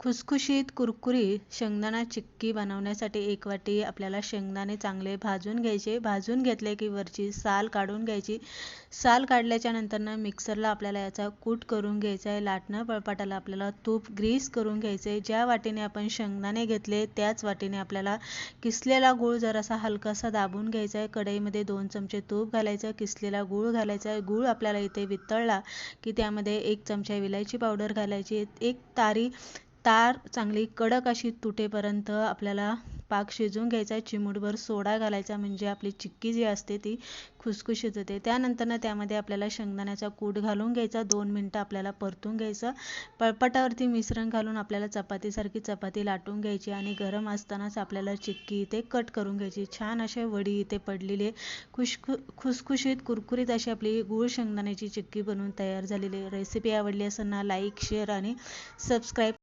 खुसखुशीत कुरकुरीत शेंगदाणा चिक्की बनवण्यासाठी एक वाटी आपल्याला शेंगदाणे चांगले भाजून घ्यायचे. भाजून घेतले की वरची साल काढून घ्यायची. साल काढल्याच्या नंतरनं मिक्सरला आपल्याला याचा कूट करून घ्यायचा आहे. लाटणं पळपाटाला आपल्याला तूप ग्रीस करून घ्यायचं. आहे ज्या वाटीने आपण शेंगदाणे घेतले त्याच वाटीने आपल्याला किसलेला गूळ जरासा हलकासा दाबून घ्यायचा आहे. कढईमध्ये दोन चमचे तूप घालायचं किसलेला गूळ घालायचा आहे. गूळ आपल्याला इथे वितळला की त्यामध्ये एक चमचा विलायची पावडर घालायची. एक तारी तार चांगली कडक अशी तुटेपर्यंत आपल्याला पाक शिजवून घ्यायचा आहे. चिमूटभर सोडा घालायचा म्हणजे आपली चिक्की जी असते ती खुसखुशीत होते. त्यानंतरनं त्यामध्ये आपल्याला शेंगदाण्याचा कूट घालून घ्यायचा. दोन मिनटं आपल्याला परतून घ्यायचं. पळपटावरती मिश्रण घालून आपल्याला चपातीसारखी चपाती लाटून घ्यायची आणि गरम असतानाच आपल्याला चिक्की इथे कट करून घ्यायची. छान असे वडी इथे पडलेले खुशखु खुसखुशीत कुरकुरीत अशी आपली गूळ शेंगदाण्याची चिक्की बनवून तयार झालेली रेसिपी आवडली असेल ना लाईक शेअर आणि सबस्क्राईब